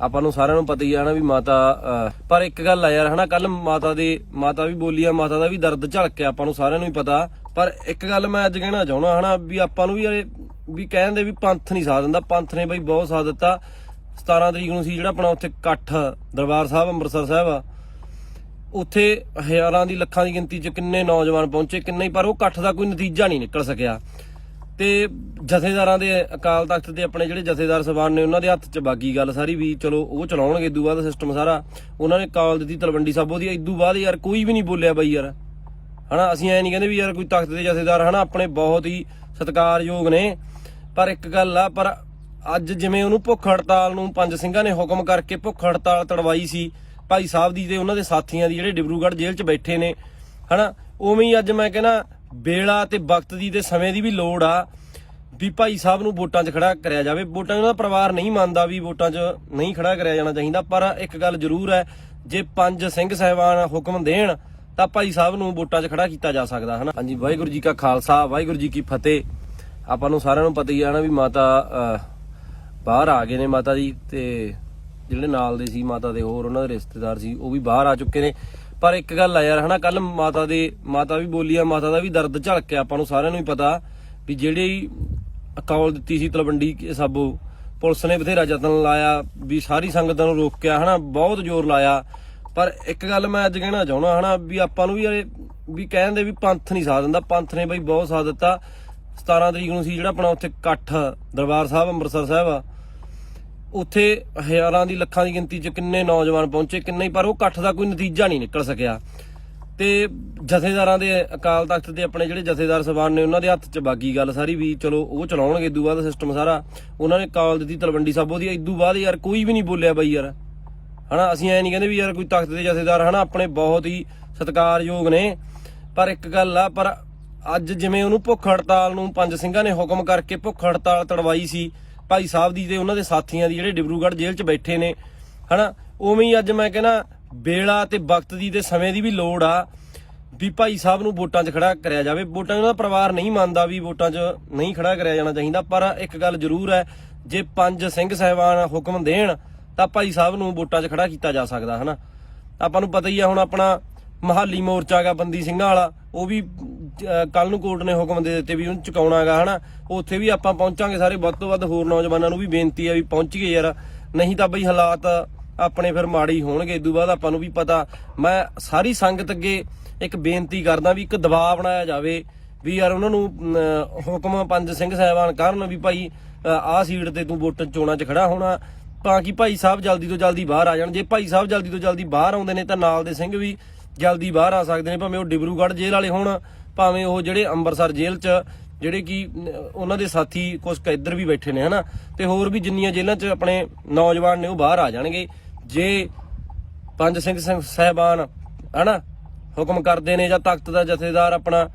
ਆਪਾਂ ਨੂੰ ਸਾਰਿਆਂ ਨੂੰ ਪਤਾ ਹੀ ਆ ਨਾ ਵੀ ਮਾਤਾ ਪਰ ਇੱਕ ਗੱਲ ਆ ਯਾਰ ਹਨਾ ਕੱਲ ਮਾਤਾ ਦੇ, ਮਾਤਾ ਵੀ ਬੋਲੀ ਆ, ਮਾਤਾ ਦਾ ਵੀ ਦਰਦ ਝਲਕਿਆ ਆਪਾਂ ਨੂੰ ਸਾਰਿਆਂ ਨੂੰ ਹੀ ਪਤਾ। ਪਰ ਇੱਕ ਗੱਲ ਮੈਂ ਅੱਜ ਕਹਿਣਾ ਚਾਹੁੰਦਾ ਹਨਾ ਵੀ ਆਪਾਂ ਨੂੰ ਵੀ ਯਾਰ ਵੀ ਕਹਿੰਦੇ ਵੀ ਪੰਥ ਨਹੀਂ ਸਾਥ ਦਿੰਦਾ। ਪੰਥ ਨੇ ਬਈ ਬਹੁਤ ਸਾਥ ਦਿੱਤਾ। 17 ਤਰੀਕ ਨੂੰ ਸੀ ਜਿਹੜਾ ਆਪਣਾ ਉੱਥੇ ਇਕੱਠ ਦਰਬਾਰ ਸਾਹਿਬ, ਅੰਮ੍ਰਿਤਸਰ ਸਾਹਿਬ ਆ। ਉੱਥੇ ਹਜ਼ਾਰਾਂ ਦੀ ਲੱਖਾਂ ਦੀ ਗਿਣਤੀ 'ਚ ਕਿੰਨੇ ਨੌਜਵਾਨ ਪਹੁੰਚੇ, ਕਿੰਨੇ ਪਰ ਉਹ ਇਕੱਠ ਦਾ ਕੋਈ ਨਤੀਜਾ ਨਹੀਂ ਨਿਕਲ ਸਕਿਆ। ਤੇ ਜਥੇਦਾਰਾਂ ਦੇ, ਅਕਾਲ ਤਖਤ ਦੇ ਆਪਣੇ ਜਿਹੜੇ ਜਥੇਦਾਰ ਸਭਾਨ ਨੇ, ਉਹਨਾਂ ਦੇ ਹੱਥ 'ਚ ਬਾਗੀ ਗੱਲ ਸਾਰੀ ਵੀ ਚਲੋ ਉਹ ਚਲਾਉਣਗੇ ਇਦੋਂ ਬਾਅਦ ਸਿਸਟਮ ਸਾਰਾ। ਉਹਨਾਂ ਨੇ ਕਾਲ ਦਿੱਤੀ ਤਲਵੰਡੀ ਸਾਬੋ ਦੀ ਇਦੋਂ ਬਾਅਦ ਯਾਰ ਕੋਈ ਵੀ ਨਹੀਂ ਬੋਲਿਆ ਬਾਈ ਯਾਰ। ਹਨਾ, ਅਸੀਂ ਐ ਨਹੀਂ ਕਹਿੰਦੇ ਵੀ ਯਾਰ ਕੋਈ ਤਖਤ ਦੇ ਜਥੇਦਾਰ, ਹਨਾ, ਆਪਣੇ ਬਹੁਤ ਹੀ ਸਤਿਕਾਰਯੋਗ ਨੇ। ਪਰ ਇੱਕ ਗੱਲ ਆ, ਪਰ ਅੱਜ ਜਿਵੇਂ ਉਹਨੂੰ ਭੁੱਖ ਹੜਤਾਲ ਨੂੰ ਪੰਜ ਸਿੰਘਾਂ ਨੇ ਹੁਕਮ ਕਰਕੇ ਭੁੱਖ ਹੜਤਾਲ ਤੜਵਾਈ ਸੀ, ਭਾਈ ਸਾਹਿਬ ਦੀ ਤੇ ਉਹਨਾਂ ਦੇ ਸਾਥੀਆਂ ਦੀ ਜਿਹੜੇ ਡਿਬਰੂਗੜ੍ਹ ਜੇਲ੍ਹ 'ਚ ਬੈਠੇ ਨੇ, ਹਨਾ, ਉਵੇਂ ਹੀ ਅੱਜ ਮੈਂ ਕਹਿੰਦਾ ਵੇਲਾ ਤੇ ਵਕਤ ਦੀ ਤੇ ਸਮੇਂ ਦੀ ਵੀ ਲੋੜ ਆ ਵੀ ਭਾਈ ਸਾਹਿਬ ਨੂੰ ਵੋਟਾਂ 'ਚ ਖੜਾ ਕਰਿਆ ਜਾਵੇ। ਵੋਟਾਂ 'ਚ ਪਰਿਵਾਰ ਨਹੀਂ ਮੰਨਦਾ ਵੀ ਵੋਟਾਂ 'ਚ ਨਹੀਂ ਖੜਾ ਕਰਿਆ ਜਾਣਾ ਚਾਹੀਦਾ, ਪਰ ਇੱਕ ਗੱਲ ਜ਼ਰੂਰ ਹੈ, ਜੇ ਪੰਜ ਸਿੰਘ ਸਾਹਿਬਾਨ ਹੁਕਮ ਦੇਣ, ਤਾਂ ਭਾਈ ਸਾਹਿਬ ਨੂੰ ਵੋਟਾਂ 'ਚ ਖੜਾ ਕੀਤਾ ਜਾ ਸਕਦਾ, ਹਨਾ? ਹਾਂਜੀ, ਵਾਹਿਗੁਰੂ ਜੀ ਕਾ ਖਾਲਸਾ, ਵਾਹਿਗੁਰੂ ਜੀ ਕੀ ਫਤਿਹ। ਆਪਾਂ ਨੂੰ ਸਾਰਿਆਂ ਨੂੰ ਪਤਾ ਹੀ ਆ ਨਾ ਵੀ ਮਾਤਾ ਬਾਹਰ ਆ ਗਏ ਨੇ ਮਾਤਾ ਜੀ ਤੇ ਜਿਹੜੇ ਨਾਲ ਦੇ ਸੀ ਮਾਤਾ ਦੇ ਹੋਰ ਉਹਨਾਂ ਦੇ ਰਿਸ਼ਤੇਦਾਰ ਸੀ, ਉਹ ਵੀ ਬਾਹਰ ਆ ਚੁੱਕੇ ਨੇ। ਪਰ ਇੱਕ ਗੱਲ ਆ ਯਾਰ, ਹਨਾ ਕੱਲ ਮਾਤਾ ਦੇ, ਮਾਤਾ ਵੀ ਬੋਲੀ ਆ, ਮਾਤਾ ਦਾ ਵੀ ਦਰਦ ਝਲਕਿਆ ਆਪਾਂ ਨੂੰ ਸਾਰਿਆਂ ਨੂੰ ਹੀ ਪਤਾ ਵੀ ਜਿਹੜੀ ਕਾਲ ਦਿੱਤੀ ਸੀ ਤਲਵੰਡੀ ਸਾਬੋ, ਪੁਲਿਸ ਨੇ ਬਥੇਰਾ ਯਤਨ ਲਾਇਆ, ਵੀ ਸਾਰੀ ਸੰਗਤ ਨੂੰ ਰੋਕਿਆ ਹਨਾ, ਬਹੁਤ ਜ਼ੋਰ ਲਾਇਆ। ਪਰ ਇੱਕ ਗੱਲ ਮੈਂ ਅੱਜ ਕਹਿਣਾ ਚਾਹੁੰਦਾ, ਹਨਾ, ਵੀ ਆਪਾਂ ਨੂੰ ਵੀ ਯਾਰ ਇਹ- ਵੀ ਕਹਿੰਦੇ ਵੀ ਪੰਥ ਨਹੀਂ ਸਾਥ ਦਿੰਦਾ। ਪੰਥ ਨੇ ਬਈ ਬਹੁਤ ਸਾਥ ਦਿੱਤਾ। 17 ਤਰੀਕ ਨੂੰ ਸੀ ਜਿਹੜਾ ਆਪਣਾ ਉੱਥੇ ਇਕੱਠ ਦਰਬਾਰ ਸਾਹਿਬ, ਅੰਮ੍ਰਿਤਸਰ ਸਾਹਿਬ ਆ। ਉੱਥੇ ਹਜ਼ਾਰਾਂ ਦੀ ਲੱਖਾਂ ਦੀ ਗਿਣਤੀ 'ਚ ਕਿੰਨੇ ਨੌਜਵਾਨ ਪਹੁੰਚੇ, ਕਿੰਨੇ ਹੀ, ਪਰ ਉਹ ਇਕੱਠ ਦਾ ਕੋਈ ਨਤੀਜਾ ਨਹੀਂ ਨਿਕਲ ਸਕਿਆ। ਤੇ ਜਥੇਦਾਰਾਂ ਦੇ ਅਕਾਲ ਤਖਤ ਦੇ ਆਪਣੇ ਜਿਹੜੇ ਜਥੇਦਾਰ ਸਭਾਨ ਨੇ, ਉਹਨਾਂ ਦੇ ਹੱਥ 'ਚ ਬਾਗੀ ਗੱਲ ਸਾਰੀ ਵੀ ਚਲੋ ਉਹ ਚਲਾਉਣਗੇ ਇਦੋਂ ਬਾਅਦ ਸਿਸਟਮ ਸਾਰਾ। ਉਹਨਾਂ ਨੇ ਕਾਲ ਦਿੱਤੀ ਤਲਵੰਡੀ ਸਾਬੋ ਦੀ ਇਦੋਂ ਬਾਅਦ ਯਾਰ ਕੋਈ ਵੀ ਨਹੀਂ ਬੋਲਿਆ ਬਾਈ ਯਾਰ। ਹਨਾ, ਅਸੀਂ ਐ ਨਹੀਂ ਕਹਿੰਦੇ ਵੀ ਯਾਰ ਕੋਈ ਤਖਤ ਦੇ ਜਥੇਦਾਰ, ਹਨਾ, ਆਪਣੇ ਬਹੁਤ ਹੀ ਸਤਿਕਾਰਯੋਗ ਨੇ। ਪਰ ਇੱਕ ਗੱਲ ਆ, ਪਰ ਅੱਜ ਜਿਵੇਂ ਉਹਨੂੰ ਭੁੱਖ ਹੜਤਾਲ ਨੂੰ ਪੰਜ ਸਿੰਘਾਂ ਨੇ ਹੁਕਮ ਕਰਕੇ ਭੁੱਖ ਹੜਤਾਲ ਤੜਵਾਈ ਸੀ ਭਾਈ ਸਾਹਿਬ ਦੀ ਤੇ ਉਹਨਾਂ ਦੇ ਸਾਥੀਆਂ ਦੀ ਜਿਹੜੇ ਡਿਬਰੂਗੜ੍ਹ ਜੇਲ੍ਹ 'ਚ ਬੈਠੇ ਨੇ, ਹਨਾ? ਉਵੇਂ ਹੀ ਅੱਜ ਮੈਂ ਕਹਿੰਦਾ ਵੇਲਾ ਤੇ ਵਕਤ ਦੀ ਤੇ ਸਮੇਂ ਦੀ ਵੀ ਲੋੜ ਆ ਵੀ ਭਾਈ ਸਾਹਿਬ ਨੂੰ ਵੋਟਾਂ 'ਚ ਖੜਾ ਕਰਿਆ ਜਾਵੇ। ਵੋਟਾਂ 'ਚ ਉਹਦਾ ਪਰਿਵਾਰ ਨਹੀਂ ਮੰਨਦਾ ਵੀ ਵੋਟਾਂ 'ਚ ਨਹੀਂ ਖੜਾ ਕਰਿਆ ਜਾਣਾ ਚਾਹੀਦਾ, ਪਰ ਇੱਕ ਗੱਲ ਜ਼ਰੂਰ ਹੈ, ਜੇ ਪੰਜ ਸਿੰਘ ਸਾਹਿਬਾਨ ਹੁਕਮ ਦੇਣ, ਤਾਂ ਭਾਈ ਸਾਹਿਬ ਨੂੰ ਵੋਟਾਂ 'ਚ ਖੜਾ ਕੀਤਾ ਜਾ ਸਕਦਾ, ਹਨਾ? ਆਪਾਂ ਨੂੰ ਪਤਾ ਹੀ ਆ ਹੁਣ ਆਪਣਾ ਮਹਾਲੀ ਮੋਰਚਾ ਗਾ ਬੰਦੀ ਸਿੰਘਾਂ ਵਾਲਾ, ਉਹ ਵੀ ਕੱਲ ਨੂੰ ਕੋਰਟ ਨੇ ਹੁਕਮ ਦੇ ਦਿੱਤੇ ਵੀ ਉਹਨੂੰ ਚੁਕਾਉਣਾਗਾ ਹਨਾ? ਉੱਥੇ ਵੀ ਆਪਾਂ ਪਹੁੰਚਾਂਗੇ ਸਾਰੇ ਵੱਧ ਤੋਂ ਵੱਧ ਹੋਰ ਨੌਜਵਾਨਾਂ ਨੂੰ ਵੀ ਬੇਨਤੀ ਹੈ ਵੀ ਪਹੁੰਚੀਏ ਯਾਰ। ਨਹੀਂ ਤਾਂ ਬਈ ਹਾਲਾਤ ਆਪਣੇ ਫਿਰ ਮਾੜੀ ਹੀ ਹੋਣਗੇ ਇਦੋਂ ਬਾਅਦ ਆਪਾਂ ਨੂੰ ਵੀ ਪਤਾ। ਮੈਂ ਸਾਰੀ ਸੰਗਤ ਅੱਗੇ ਇੱਕ ਬੇਨਤੀ ਕਰਦਾ ਵੀ ਇੱਕ ਦਬਾਅ ਬਣਾਇਆ ਜਾਵੇ ਵੀ ਯਾਰ ਉਹਨਾਂ ਨੂੰ ਅਮ, ਹੁਕਮ ਪੰਜ ਸਿੰਘ ਸਾਹਿਬਾਨ ਕਰਨ ਵੀ ਭਾਈ ਆਹ ਸੀਟ ਤੇ ਤੂੰ ਵੋਟਾਂ ਚੋਣਾਂ 'ਚ ਖੜਾ ਹੋਣਾ ਤਾਂ ਕਿ ਭਾਈ ਸਾਹਿਬ ਜਲਦੀ ਤੋਂ ਜਲਦੀ ਬਾਹਰ ਆ ਜਾਣ। ਜੇ ਭਾਈ ਸਾਹਿਬ ਜਲਦੀ ਤੋਂ ਜਲਦੀ ਬਾਹਰ ਆਉਂਦੇ ਨੇ ਤਾਂ ਨਾਲ ਦੇ ਸਿੰਘ ਵੀ ਜਲਦੀ ਬਾਹਰ ਆ ਸਕਦੇ ਨੇ ਭਾਵੇਂ ਉਹ ਡਿਬਰੂਗੜ੍ਹ ਜੇਲ੍ਹ ਵਾਲੇ ਹੋਣ। ਭਾਵੇਂ ਉਹ ਜਿਹੜੇ ਅੰਮ੍ਰਿਤਸਰ ਜੇਲ੍ਹ 'ਚ, ਜਿਹੜੇ ਕਿ ਉਹਨਾਂ ਦੇ ਸਾਥੀ ਕੁਝ ਇੱਧਰ ਵੀ ਬੈਠੇ ਨੇ, ਹਨਾ? ਤੇ ਹੋਰ ਵੀ ਜਿੰਨੀਆਂ ਜੇਲ੍ਹਾਂ 'ਚ ਆਪਣੇ ਨੌਜਵਾਨ ਨੇ, ਉਹ ਬਾਹਰ ਆ ਜਾਣਗੇ। ਜੇ ਪੰਜ ਸਿੰਘ ਸਿੰਘ ਸਾਹਿਬਾਨ, ਹਨਾ, ਹੁਕਮ ਕਰਦੇ ਨੇ ਜਾਂ ਤਖਤ ਦਾ ਜਥੇਦਾਰ ਆਪਣਾ,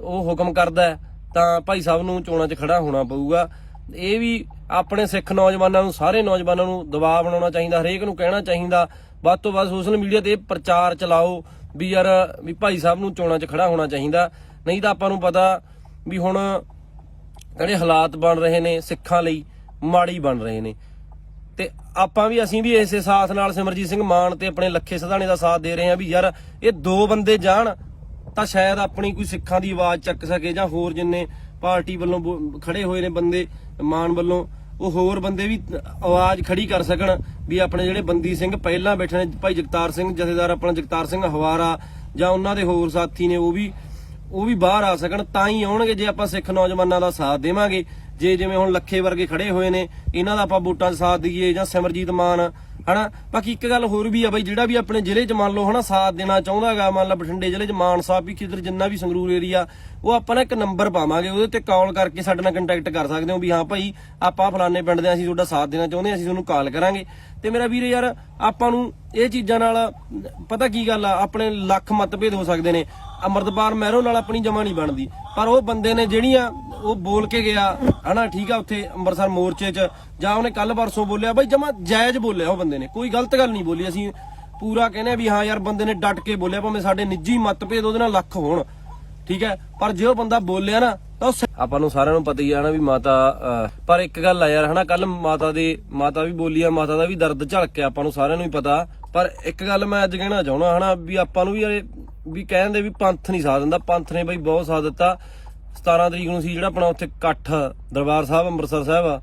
ਉਹ ਹੁਕਮ ਕਰਦਾ ਤਾਂ ਭਾਈ ਸਾਹਿਬ ਨੂੰ ਚੋਣਾਂ 'ਚ ਖੜਾ ਹੋਣਾ ਪਊਗਾ। ਇਹ ਵੀ ਆਪਣੇ ਸਿੱਖ ਨੌਜਵਾਨਾਂ ਨੂੰ, ਸਾਰੇ ਨੌਜਵਾਨਾਂ ਨੂੰ ਦਬਾਅ ਬਣਾਉਣਾ ਚਾਹੀਦਾ, ਹਰੇਕ ਨੂੰ ਕਹਿਣਾ ਚਾਹੀਦਾ। ਵੱਧ ਤੋਂ ਵੱਧ ਸੋਸ਼ਲ ਮੀਡੀਆ ਤੇ ਪ੍ਰਚਾਰ ਚਲਾਓ ਵੀ ਯਾਰ, ਵੀ ਭਾਈ ਸਾਹਿਬ ਨੂੰ ਚੋਣਾਂ 'ਚ ਖੜਾ ਹੋਣਾ ਚਾਹੀਦਾ। ਨਹੀਂ ਤਾਂ ਆਪਾਂ ਨੂੰ ਪਤਾ ਵੀ ਹੁਣ ਜਿਹੜੇ ਹਾਲਾਤ ਬਣ ਰਹੇ ਨੇ ਸਿੱਖਾਂ ਲਈ ਮਾੜੀ ਬਣ ਰਹੇ ਨੇ। ਤੇ ਆਪਾਂ ਵੀ ਅਸੀਂ ਵੀ ਇਸੇ ਸਾਥ ਨਾਲ ਸਿਮਰਜੀਤ ਸਿੰਘ ਮਾਨ ਤੇ ਆਪਣੇ ਲੱਖੇ ਸਧਾਣੇ ਦਾ ਸਾਥ ਦੇ ਰਹੇ ਹਾਂ ਵੀ ਯਾਰ ਇਹ ਦੋ ਬੰਦੇ ਜਾਣ ਤਾਂ ਸ਼ਾਇਦ ਆਪਣੀ ਕੋਈ ਸਿੱਖਾਂ ਦੀ ਆਵਾਜ਼ ਚੱਕ ਸਕੇ ਜਾਂ ਹੋਰ ਜਿੰਨੇ ਪਾਰਟੀ ਵੱਲੋਂ ਬੋ- ਖੜੇ ਹੋਏ ਨੇ ਬੰਦੇ ਮਾਨ ਵੱਲੋਂ, ਉਹ ਹੋਰ ਬੰਦੇ ਵੀ ਆਵਾਜ਼ ਖੜੀ ਕਰ ਸਕਣ ਵੀ ਆਪਣੇ ਜਿਹੜੇ ਬੰਦੀ ਸਿੰਘ ਪਹਿਲਾਂ ਬੈਠੇ ਨੇ, ਭਾਈ ਜਗਤਾਰ ਸਿੰਘ ਜਥੇਦਾਰ, ਆਪਣਾ ਜਗਤਾਰ ਸਿੰਘ ਹਵਾਰਾ ਜਾਂ ਉਹਨਾਂ ਦੇ ਹੋਰ ਸਾਥੀ ਨੇ, ਉਹ ਵੀ ਉਹ ਵੀ ਬਾਹਰ ਆ ਸਕਣ, ਤਾਂ ਹੀ ਆਉਣਗੇ ਜੇ ਆਪਾਂ ਸਿੱਖ ਨੌਜਵਾਨਾਂ ਦਾ ਸਾਥ ਦੇਵਾਂਗੇ। ਜੇ ਜਿਵੇਂ ਹੁਣ ਲੱਖੇ ਵਰਗੇ ਖੜੇ ਹੋਏ ਨੇ, ਇਹਨਾਂ ਦਾ ਆਪਾਂ ਵੋਟਾਂ 'ਚ ਸਾਥ ਦਈਏ ਜਾਂ ਸਿਮਰਜੀਤ ਮਾਨ, ਹਨਾ? ਬਾਕੀ ਇੱਕ ਗੱਲ ਹੋਰ ਵੀ ਆ ਬਈ, ਜਿਹੜਾ ਵੀ ਆਪਣੇ ਜ਼ਿਲ੍ਹੇ 'ਚ ਮੰਨ ਲਓ, ਹਨਾ, ਸਾਥ ਦੇਣਾ ਚਾਹੁੰਦਾਗਾ, ਮੰਨ ਲਾ ਬਠਿੰਡੇ ਜ਼ਿਲ੍ਹੇ 'ਚ ਮਾਨ ਸਾਹਿਬ ਵੀ ਕਿਧਰ ਜਿੰਨਾ ਵੀ ਸੰਗਰੂਰ ਏਰੀਆ ਉਹ ਆਪਾਂ ਨਾ ਇੱਕ ਨੰਬਰ ਪਾਵਾਂਗੇ, ਉਹਦੇ ਤੇ ਕਾਲ ਕਰਕੇ ਸਾਡੇ ਨਾਲ ਕੰਟੈਕਟ ਕਰ ਸਕਦੇ ਹੋ ਵੀ, ਹਾਂ ਭਾਈ, ਆਪਾਂ ਫਲਾਣੇ ਪਿੰਡ ਦੇ ਅਸੀਂ ਤੁਹਾਡਾ ਸਾਥ ਦੇਣਾ ਚਾਹੁੰਦੇ ਹਾਂ ਅਸੀਂ ਤੁਹਾਨੂੰ ਕਾਲ ਕਰਾਂਗੇ। ਤੇ ਮੇਰਾ ਵੀਰ ਯਾਰ, ਆਪਾਂ ਨੂੰ ਇਹ ਚੀਜ਼ਾਂ ਨਾਲ, ਪਤਾ ਕੀ ਗੱਲ ਆ, ਆਪਣੇ ਲੱਖ ਮਤਭੇਦ ਹੋ ਸਕਦੇ ਨੇ। ਅਮਰਤਪਾਲ ਮਹਿਰੋ ਨਾਲ ਆਪਣੀ ਜਮਾ ਨਹੀਂ ਬਣਦੀ। ਪਰ ਉਹ ਬੰਦੇ ਨੇ ਜਿਹੜੀਆਂ ਉਹ ਬੋਲ ਕੇ ਗਿਆ, ਹਨਾ, ਠੀਕ ਆ ਉੱਥੇ ਅੰਮ੍ਰਿਤਸਰ ਮੋਰਚੇ 'ਚ, ਜਾਂ ਉਹਨੇ ਕੱਲ ਪਰਸੋਂ ਬੋਲਿਆ, ਬਈ ਜਮਾ ਜਾਇਜ਼ ਬੋਲਿਆ ਉਹ ਬੰਦੇ ਨੇ, ਕੋਈ ਗਲਤ ਗੱਲ ਨਹੀਂ ਬੋਲੀ। ਅਸੀਂ ਪੂਰਾ ਕਹਿੰਦੇ ਵੀ ਹਾਂ ਯਾਰ ਬੰਦੇ ਨੇ ਡਟ ਕੇ ਬੋਲਿਆ, ਭਾਵੇਂ ਸਾਡੇ ਨਿੱਜੀ ਮਤਭੇਦ ਉਹਦੇ ਨਾਲ ਲੱਖ ਹੋਣ, ਠੀਕ ਹੈ? ਪਰ ਜੇ ਉਹ ਬੰਦਾ ਬੋਲਿਆ ਨਾ, ਤਾਂ ਆਪਾਂ ਨੂੰ ਸਾਰਿਆਂ ਨੂੰ ਪਤਾ ਹੀ ਆ ਨਾ ਵੀ ਮਾਤਾ ਪਰ ਇੱਕ ਗੱਲ ਆ ਯਾਰ, ਹਨਾ ਕੱਲ ਮਾਤਾ ਦੇ, ਮਾਤਾ ਵੀ ਬੋਲੀ ਆ, ਮਾਤਾ ਦਾ ਵੀ ਦਰਦ ਝਲਕਿਆ, ਆਪਾਂ ਨੂੰ ਸਾਰਿਆਂ ਨੂੰ ਹੀ ਪਤਾ। ਪਰ ਇੱਕ ਗੱਲ ਮੈਂ ਅੱਜ ਕਹਿਣਾ ਚਾਹੁੰਦਾ, ਹਨਾ, ਵੀ ਆਪਾਂ ਨੂੰ ਵੀ ਯਾਰ ਵੀ ਕਹਿੰਦੇ ਵੀ ਪੰਥ ਨਹੀਂ ਸਾਥ ਦਿੰਦਾ, ਪੰਥ ਨੇ ਬਈ ਬਹੁਤ ਸਾਥ ਦਿੱਤਾ। 17 ਤਰੀਕ ਨੂੰ ਸੀ ਜਿਹੜਾ ਆਪਣਾ ਉੱਥੇ ਇਕੱਠ ਦਰਬਾਰ ਸਾਹਿਬ, ਅੰਮ੍ਰਿਤਸਰ ਸਾਹਿਬ ਆ,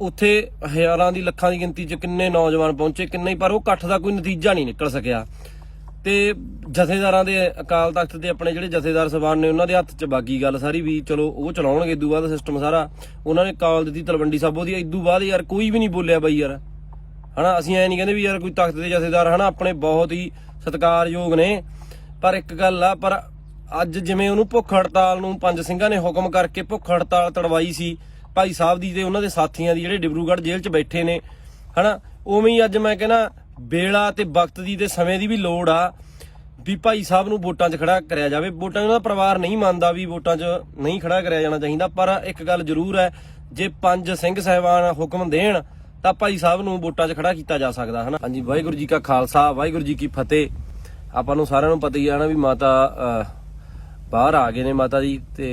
ਉੱਥੇ ਹਜ਼ਾਰਾਂ ਦੀ ਲੱਖਾਂ ਦੀ ਗਿਣਤੀ 'ਚ ਕਿੰਨੇ ਨੌਜਵਾਨ ਪਹੁੰਚੇ, ਕਿੰਨੇ ਪਰ ਉਹ ਇਕੱਠ ਦਾ ਕੋਈ ਨਤੀਜਾ ਨਹੀਂ ਨਿਕਲ ਸਕਿਆ। ਤੇ ਜਥੇਦਾਰਾਂ ਦੇ ਅਕਾਲ ਤਖਤ ਦੇ ਆਪਣੇ ਜਿਹੜੇ ਜਥੇਦਾਰ ਸਭਾਨ ਨੇ, ਉਹਨਾਂ ਦੇ ਹੱਥ 'ਚ ਬਾਗੀ ਗੱਲ ਸਾਰੀ ਵੀ ਚਲੋ ਉਹ ਚਲਾਉਣਗੇ ਇਦੋਂ ਬਾਅਦ ਸਿਸਟਮ ਸਾਰਾ। ਉਹਨਾਂ ਨੇ ਕਾਲ ਦਿੱਤੀ ਤਲਵੰਡੀ ਸਾਬੋ ਦੀ ਇਦੋਂ ਬਾਅਦ ਯਾਰ ਕੋਈ ਵੀ ਨਹੀਂ ਬੋਲਿਆ ਬਾਈ ਯਾਰ। ਹਨਾ, ਅਸੀਂ ਐ ਨਹੀਂ ਕਹਿੰਦੇ ਵੀ ਯਾਰ ਕੋਈ ਤਖਤ ਦੇ ਜਥੇਦਾਰ, ਹਨਾ, ਆਪਣੇ ਬਹੁਤ ਹੀ ਸਤਿਕਾਰਯੋਗ ਨੇ। ਪਰ ਇੱਕ ਗੱਲ ਆ, ਪਰ ਅੱਜ ਜਿਵੇਂ ਉਹਨੂੰ ਭੁੱਖ ਹੜਤਾਲ ਨੂੰ ਪੰਜ ਸਿੰਘਾਂ ਨੇ ਹੁਕਮ ਕਰਕੇ ਭੁੱਖ ਹੜਤਾਲ ਤੜਵਾਈ ਸੀ, ਭਾਈ ਸਾਹਿਬ ਦੀ ਤੇ ਉਹਨਾਂ ਦੇ ਸਾਥੀਆਂ ਦੀ, ਜਿਹੜੇ ਡਿਬਰੂਗੜ੍ਹ ਜੇਲ੍ਹ 'ਚ ਬੈਠੇ ਨੇ, ਹਨਾ, ਉਵੇਂ ਹੀ ਅੱਜ ਮੈਂ ਕਹਿੰਦਾ ਵੇਲਾ ਤੇ ਵਕਤ ਦੀ ਤੇ ਸਮੇਂ ਦੀ ਵੀ ਲੋੜ ਆ, ਵੀ ਭਾਈ ਸਾਹਿਬ ਨੂੰ ਵੋਟਾਂ 'ਚ ਖੜਾ ਕਰਿਆ ਜਾਵੇ। ਵੋਟਾਂ 'ਚ ਉਹਨਾਂ ਦਾ ਪਰਿਵਾਰ ਨਹੀਂ ਮੰਨਦਾ ਵੀ ਵੋਟਾਂ 'ਚ ਨਹੀਂ ਖੜਾ ਕਰਿਆ ਜਾਣਾ ਚਾਹੀਦਾ, ਪਰ ਇੱਕ ਗੱਲ ਜ਼ਰੂਰ ਹੈ, ਜੇ ਪੰਜ ਸਿੰਘ ਸਹਿਬਾਨ ਹੁਕਮ ਦੇਣ ਤਾਂ ਭਾਈ ਸਾਹਿਬ ਨੂੰ ਵੋਟਾਂ 'ਚ ਖੜਾ ਕੀਤਾ ਜਾ ਸਕਦਾ, ਹਨਾ? ਹਾਂਜੀ, ਵਾਹਿਗੁਰੂ ਜੀ ਕਾ ਖਾਲਸਾ, ਵਾਹਿਗੁਰੂ ਜੀ ਕੀ ਫਤਿਹ। ਆਪਾਂ ਨੂੰ ਸਾਰਿਆਂ ਨੂੰ ਪਤਾ ਹੀ ਆ ਨਾ ਵੀ ਮਾਤਾ ਬਾਹਰ ਆ ਗਏ ਨੇ ਮਾਤਾ ਜੀ ਤੇ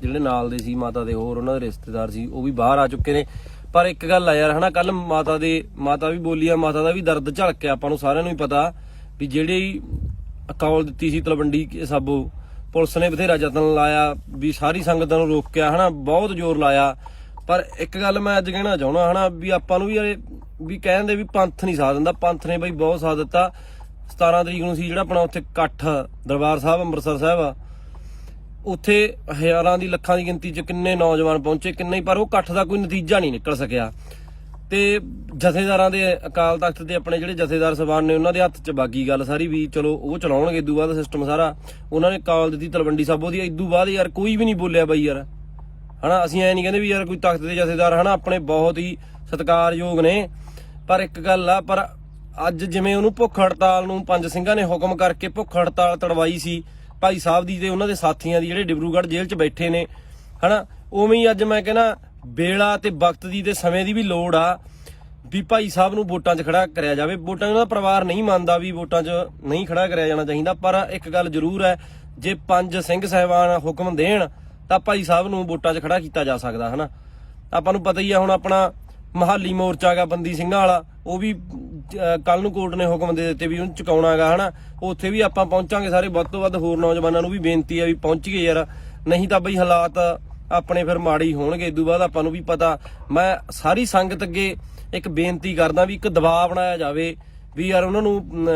ਜਿਹੜੇ ਨਾਲ ਦੇ ਸੀ ਮਾਤਾ ਦੇ ਹੋਰ, ਉਹਨਾਂ ਦੇ ਰਿਸ਼ਤੇਦਾਰ ਸੀ, ਉਹ ਵੀ ਬਾਹਰ ਆ ਚੁੱਕੇ ਨੇ। ਪਰ ਇੱਕ ਗੱਲ ਆ ਯਾਰ, ਹਨਾ ਕੱਲ ਮਾਤਾ ਦੇ, ਮਾਤਾ ਵੀ ਬੋਲੀ ਆ, ਮਾਤਾ ਦਾ ਵੀ ਦਰਦ ਝਲਕਿਆ, ਆਪਾਂ ਨੂੰ ਸਾਰਿਆਂ ਨੂੰ ਹੀ ਪਤਾ ਵੀ ਜਿਹੜੀ ਕਾਲ ਦਿੱਤੀ ਸੀ ਤਲਵੰਡੀ ਸਾਬੋ ਪੁਲਿਸ ਨੇ ਬਥੇਰਾ ਯਤਨ ਲਾਇਆ, ਵੀ ਸਾਰੀ ਸੰਗਤਾਂ ਨੂੰ ਰੋਕਿਆ, ਹਨਾ, ਬਹੁਤ ਜ਼ੋਰ ਲਾਇਆ। ਪਰ ਇੱਕ ਗੱਲ ਮੈਂ ਅੱਜ ਕਹਿਣਾ ਚਾਹੁੰਦਾ, ਹਨਾ, ਵੀ ਆਪਾਂ ਨੂੰ ਵੀ ਯਾਰ ਇਹ- ਵੀ ਕਹਿੰਦੇ ਵੀ ਪੰਥ ਨਹੀਂ ਸਾਥ ਦਿੰਦਾ। ਪੰਥ ਨੇ ਬਈ ਬਹੁਤ ਸਾਥ ਦਿੱਤਾ। 17 ਤਰੀਕ ਨੂੰ ਸੀ ਜਿਹੜਾ ਆਪਣਾ ਉੱਥੇ ਇਕੱਠ, ਦਰਬਾਰ ਸਾਹਿਬ, ਅੰਮ੍ਰਿਤਸਰ ਸਾਹਿਬ ਆ। ਉੱਥੇ ਹਜ਼ਾਰਾਂ ਦੀ ਲੱਖਾਂ ਦੀ ਗਿਣਤੀ 'ਚ ਕਿੰਨੇ ਨੌਜਵਾਨ ਪਹੁੰਚੇ, ਕਿੰਨੇ ਪਰ ਉਹ ਇਕੱਠ ਦਾ ਕੋਈ ਨਤੀਜਾ ਨਹੀਂ ਨਿਕਲ ਸਕਿਆ। ਤੇ ਜਥੇਦਾਰਾਂ ਦੇ ਅਕਾਲ ਤਖਤ ਦੇ ਆਪਣੇ ਜਿਹੜੇ ਜਥੇਦਾਰ ਸਭਾਨ ਨੇ, ਉਹਨਾਂ ਦੇ ਹੱਥ 'ਚ ਬਾਗੀ ਗੱਲ ਸਾਰੀ ਵੀ ਚਲੋ ਉਹ ਚਲਾਉਣਗੇ ਇਦੋਂ ਬਾਅਦ ਸਿਸਟਮ ਸਾਰਾ। ਉਹਨਾਂ ਨੇ ਕਾਲ ਦਿੱਤੀ ਤਲਵੰਡੀ ਸਾਬੋ ਦੀ ਇਦੋਂ ਬਾਅਦ ਯਾਰ ਕੋਈ ਵੀ ਨਹੀਂ ਬੋਲਿਆ ਬਾਈ ਯਾਰ। ਹਨਾ, ਅਸੀਂ ਐ ਨਹੀਂ ਕਹਿੰਦੇ ਵੀ ਯਾਰ ਕੋਈ ਤਖਤ ਦੇ ਜਥੇਦਾਰ, ਹਨਾ, ਆਪਣੇ ਬਹੁਤ ਹੀ ਸਤਿਕਾਰਯੋਗ ਨੇ। ਪਰ ਇੱਕ ਗੱਲ ਆ, ਪਰ ਅੱਜ ਜਿਵੇਂ ਉਹਨੂੰ ਭੁੱਖ ਹੜਤਾਲ ਨੂੰ ਪੰਜ ਸਿੰਘਾਂ ਨੇ ਹੁਕਮ ਕਰਕੇ ਭੁੱਖ ਹੜਤਾਲ ਤੜਵਾਈ ਸੀ, ਭਾਈ ਸਾਹਿਬ ਦੀ ਤੇ ਉਹਨਾਂ ਦੇ ਸਾਥੀਆਂ ਦੀ, ਜਿਹੜੇ ਡਿਬਰੂਗੜ੍ਹ ਜੇਲ੍ਹ 'ਚ ਬੈਠੇ ਨੇ, ਹਨਾ, ਉਵੇਂ ਹੀ ਅੱਜ ਮੈਂ ਕਹਿੰਦਾ ਵੇਲਾ ਤੇ ਵਕਤ ਦੀ ਤੇ ਸਮੇਂ ਦੀ ਵੀ ਲੋੜ ਆ, ਵੀ ਭਾਈ ਸਾਹਿਬ ਨੂੰ ਵੋਟਾਂ 'ਚ ਖੜਾ ਕਰਿਆ ਜਾਵੇ। ਵੋਟਾਂ 'ਚ ਉਹਨਾਂ ਦਾ ਪਰਿਵਾਰ ਨਹੀਂ ਮੰਨਦਾ ਵੀ ਵੋਟਾਂ 'ਚ ਨਹੀਂ ਖੜਾ ਕਰਿਆ ਜਾਣਾ ਚਾਹੀਦਾ, ਪਰ ਇੱਕ ਗੱਲ ਜ਼ਰੂਰ ਹੈ, ਜੇ ਪੰਜ ਸਿੰਘ ਸਹਿਬਾਨ ਹੁਕਮ ਦੇਣ ਤਾਂ ਭਾਈ ਸਾਹਿਬ ਨੂੰ ਵੋਟਾਂ 'ਚ ਖੜਾ ਕੀਤਾ ਜਾ ਸਕਦਾ ਹਨਾ? ਆਪਾਂ ਨੂੰ ਪਤਾ ਹੀ ਆ ਹੁਣ ਆਪਣਾ ਮਹਾਲੀ ਮੋਰਚਾ ਗਾ ਬੰਦੀ ਸਿੰਘਾਂ ਵਾਲਾ ਉਹ ਵੀ ਕੱਲ ਨੂੰ ਕੋਰਟ ਨੇ ਹੁਕਮ ਦੇ ਦਿੱਤੇ ਵੀ ਉਹਨੂੰ ਚੁਕਾਉਣਾਗਾ ਹਨਾ? ਉੱਥੇ ਵੀ ਆਪਾਂ ਪਹੁੰਚਾਂਗੇ ਸਾਰੇ ਵੱਧ ਤੋਂ ਵੱਧ ਹੋਰ ਨੌਜਵਾਨਾਂ ਨੂੰ ਵੀ ਬੇਨਤੀ ਆ ਵੀ ਪਹੁੰਚੀਏ ਯਾਰ। ਨਹੀਂ ਤਾਂ ਬਈ ਹਾਲਾਤ ਆਪਣੇ ਫਿਰ ਮਾੜੇ ਹੀ ਹੋਣਗੇ ਇਦੋਂ ਬਾਅਦ ਆਪਾਂ ਨੂੰ ਵੀ ਪਤਾ। ਮੈਂ ਸਾਰੀ ਸੰਗਤ ਅੱਗੇ ਇੱਕ ਬੇਨਤੀ ਕਰਦਾ ਵੀ ਇੱਕ ਦਬਾਅ ਬਣਾਇਆ ਜਾਵੇ ਵੀ ਯਾਰ ਉਹਨਾਂ ਨੂੰ ਅਮ,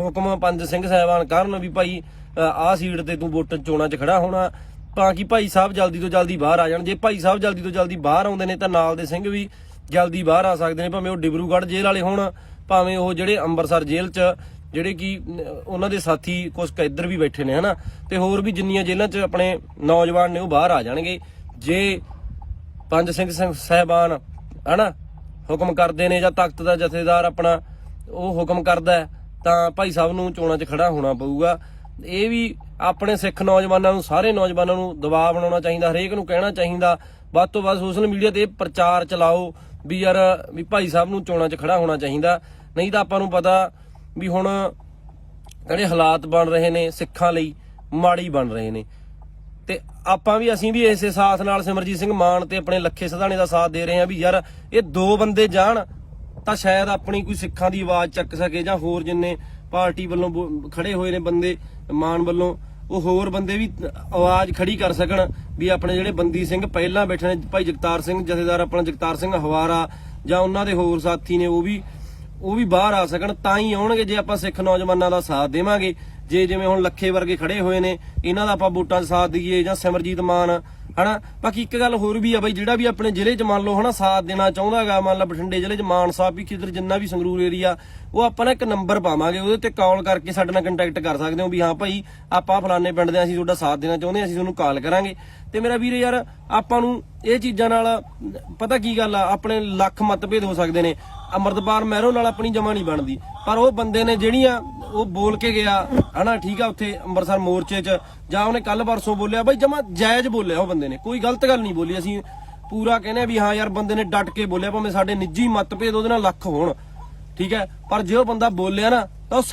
ਹੁਕਮ ਪੰਜ ਸਿੰਘ ਸਾਹਿਬਾਨ ਕਰਨ ਵੀ ਭਾਈ ਆਹ ਸੀਟ ਤੇ ਤੂੰ ਵੋਟ ਚੋਣਾਂ 'ਚ ਖੜਾ ਹੋਣਾ। ਤਾਂ ਕਿ ਭਾਈ ਸਾਹਿਬ ਜਲਦੀ ਤੋਂ ਜਲਦੀ ਬਾਹਰ ਆ ਜਾਣ। ਜੇ ਭਾਈ ਸਾਹਿਬ ਜਲਦੀ ਤੋਂ ਜਲਦੀ ਬਾਹਰ ਆਉਂਦੇ ਨੇ ਤਾਂ ਨਾਲ ਦੇ ਸਿੰਘ ਵੀ ਜਲਦੀ ਬਾਹਰ ਆ ਸਕਦੇ ਨੇ, ਭਾਵੇਂ ਉਹ ਡਿਬਰੂਗੜ੍ਹ ਜੇਲ੍ਹ ਵਾਲੇ ਹੋਣ, ਭਾਵੇਂ ਉਹ ਜਿਹੜੇ ਅੰਮ੍ਰਿਤਸਰ ਜੇਲ੍ਹ 'ਚ ਜਿਹੜੇ ਕਿ ਉਹਨਾਂ ਦੇ ਸਾਥੀ ਕੁਝ ਇੱਧਰ ਵੀ ਬੈਠੇ ਨੇ, ਹਨਾ? ਤੇ ਹੋਰ ਵੀ ਜਿੰਨੀਆਂ ਜੇਲ੍ਹਾਂ 'ਚ ਆਪਣੇ ਨੌਜਵਾਨ ਨੇ ਉਹ ਬਾਹਰ ਆ ਜਾਣਗੇ। ਜੇ ਪੰਜ ਸਿੰਘ ਸਿੰਘ ਸਾਹਿਬਾਨ, ਹਨਾ, ਹੁਕਮ ਕਰਦੇ ਨੇ ਜਾਂ ਤਖਤ ਦਾ ਜਥੇਦਾਰ ਆਪਣਾ ਉਹ ਹੁਕਮ ਕਰਦਾ ਤਾਂ ਭਾਈ ਸਾਹਿਬ ਨੂੰ ਚੋਣਾਂ 'ਚ ਖੜਾ ਹੋਣਾ ਪਊਗਾ। ਇਹ ਵੀ ਆਪਣੇ ਸਿੱਖ ਨੌਜਵਾਨਾਂ ਨੂੰ, ਸਾਰੇ ਨੌਜਵਾਨਾਂ ਨੂੰ ਦਬਾਅ ਬਣਾਉਣਾ ਚਾਹੀਦਾ, ਹਰੇਕ ਨੂੰ ਕਹਿਣਾ ਚਾਹੀਦਾ। ਵੱਧ ਤੋਂ ਵੱਧ ਸੋਸ਼ਲ ਮੀਡੀਆ ਤੇ ਪ੍ਰਚਾਰ ਚਲਾਓ ਵੀ ਯਾਰ ਵੀ ਭਾਈ ਸਾਹਿਬ ਨੂੰ ਚੋਣਾਂ 'ਚ ਖੜਾ ਹੋਣਾ ਚਾਹੀਦਾ। ਨਹੀਂ ਤਾਂ ਆਪਾਂ ਨੂੰ ਪਤਾ ਵੀ ਹੁਣ ਜਿਹੜੇ ਹਾਲਾਤ ਬਣ ਰਹੇ ਨੇ ਸਿੱਖਾਂ ਲਈ, ਮਾੜੀ ਬਣ ਰਹੇ ਨੇ। ਤੇ ਆਪਾਂ ਵੀ ਅਸੀਂ ਵੀ ਇਸੇ ਸਾਥ ਨਾਲ ਸਿਮਰਜੀਤ ਸਿੰਘ ਮਾਨ ਤੇ ਆਪਣੇ ਲੱਖੇ ਸਧਾਣੇ ਦਾ ਸਾਥ ਦੇ ਰਹੇ ਹਾਂ ਵੀ ਯਾਰ ਇਹ ਦੋ ਬੰਦੇ ਜਾਣ ਤਾਂ ਸ਼ਾਇਦ ਆਪਣੀ ਕੋਈ ਸਿੱਖਾਂ ਦੀ ਆਵਾਜ਼ ਚੱਕ ਸਕੇ ਜਾਂ ਹੋਰ ਜਿੰਨੇ ਪਾਰਟੀ ਵੱਲੋਂ ਬੋ- ਖੜੇ ਹੋਏ ਨੇ ਬੰਦੇ ਮਾਨ ਵੱਲੋਂ। ਉਹ ਹੋਰ ਬੰਦੇ ਵੀ ਆਵਾਜ਼ ਖੜੀ ਕਰ ਸਕਣ ਵੀ ਆਪਣੇ ਜਿਹੜੇ ਬੰਦੀ ਸਿੰਘ ਪਹਿਲਾਂ ਬੈਠੇ ਨੇ, ਭਾਈ ਜਗਤਾਰ ਸਿੰਘ, ਜਥੇਦਾਰ ਆਪਣਾ ਜਗਤਾਰ ਸਿੰਘ ਹਵਾਰਾ ਜਾਂ ਉਹਨਾਂ ਦੇ ਹੋਰ ਸਾਥੀ ਨੇ, ਉਹ ਵੀ ਉਹ ਵੀ ਬਾਹਰ ਆ ਸਕਣ, ਤਾਂ ਹੀ ਆਉਣਗੇ ਜੇ ਆਪਾਂ ਸਿੱਖ ਨੌਜਵਾਨਾਂ ਦਾ ਸਾਥ ਦੇਵਾਂਗੇ। ਜੇ ਜਿਵੇਂ ਹੁਣ ਲੱਖੇ ਵਰਗੇ ਖੜੇ ਹੋਏ ਨੇ, ਇਹਨਾਂ ਦਾ ਆਪਾਂ ਵੋਟਾਂ 'ਚ ਸਾਥ ਦਈਏ ਜਾਂ ਸਿਮਰਜੀਤ ਮਾਨ ਹਨਾ? ਬਾਕੀ ਇੱਕ ਗੱਲ ਹੋਰ ਵੀ ਆ ਬਈ, ਜਿਹੜਾ ਵੀ ਆਪਣੇ ਜ਼ਿਲ੍ਹੇ 'ਚ ਮੰਨ ਲਓ ਹਨਾ, ਸਾਥ ਦੇਣਾ ਚਾਹੁੰਦਾਗਾ, ਮੰਨ ਲਓ ਬਠਿੰਡੇ ਜ਼ਿਲ੍ਹੇ 'ਚ ਮਾਨ ਵੀ ਕਿਧਰ ਜਿੰਨਾ ਵੀ ਸੰਗਰੂਰ ਏਰੀਆ ਉਹ ਆਪਾਂ ਨਾ ਇੱਕ ਨੰਬਰ ਪਾਵਾਂਗੇ, ਉਹਦੇ ਤੇ ਕਾਲ ਕਰਕੇ ਸਾਡੇ ਨਾਲ ਕੰਟੈਕਟ ਕਰ ਸਕਦੇ ਹੋ ਵੀ ਹਾਂ ਭਾਈ, ਆਪਾਂ ਫਲਾਣੇ ਪਿੰਡ ਦੇ ਅਸੀਂ ਤੁਹਾਡਾ ਸਾਥ ਦੇਣਾ ਚਾਹੁੰਦੇ ਹਾਂ ਅਸੀਂ ਤੁਹਾਨੂੰ ਕਾਲ ਕਰਾਂਗੇ। ਤੇ ਮੇਰਾ ਵੀਰੇ ਯਾਰ, ਆਪਾਂ ਨੂੰ ਇਹ ਚੀਜ਼ਾਂ ਨਾਲ ਪਤਾ ਕੀ ਗੱਲ ਆ, ਆਪਣੇ ਲੱਖ ਮਤਭੇਦ ਹੋ ਸਕਦੇ ਨੇ। ਅਮਰਤਪਾਲ ਮਹਿਰੋ ਨਾਲ ਆਪਣੀ ਜਮਾ ਨਹੀਂ ਬਣਦੀ। ਪਰ ਉਹ ਬੰਦੇ ਨੇ ਜਿਹੜੀਆਂ ਉਹ ਬੋਲ ਕੇ ਗਿਆ, ਹਨਾ, ਠੀਕ ਆ ਉੱਥੇ ਅੰਮ੍ਰਿਤਸਰ ਮੋਰਚੇ 'ਚ, ਜਾਂ ਉਹਨੇ ਕੱਲ ਪਰਸੋਂ ਬੋਲਿਆ, ਬਈ ਜਮਾ ਜਾਇਜ਼ ਬੋਲਿਆ ਉਹ ਬੰਦੇ ਨੇ, ਕੋਈ ਗਲਤ ਗੱਲ ਨਹੀਂ ਬੋਲੀ। ਅਸੀਂ ਪੂਰਾ ਕਹਿੰਦੇ ਵੀ ਹਾਂ ਯਾਰ ਬੰਦੇ ਨੇ ਡਟ ਕੇ ਬੋਲਿਆ, ਭਾਵੇਂ ਸਾਡੇ ਨਿੱਜੀ ਮਤਭੇਦ ਉਹਦੇ ਨਾਲ ਲੱਖ ਹੋਣ, ਠੀਕ ਹੈ, ਪਰ ਜੇ ਉਹ ਬੰਦਾ ਬੋਲਿਆ ਨਾ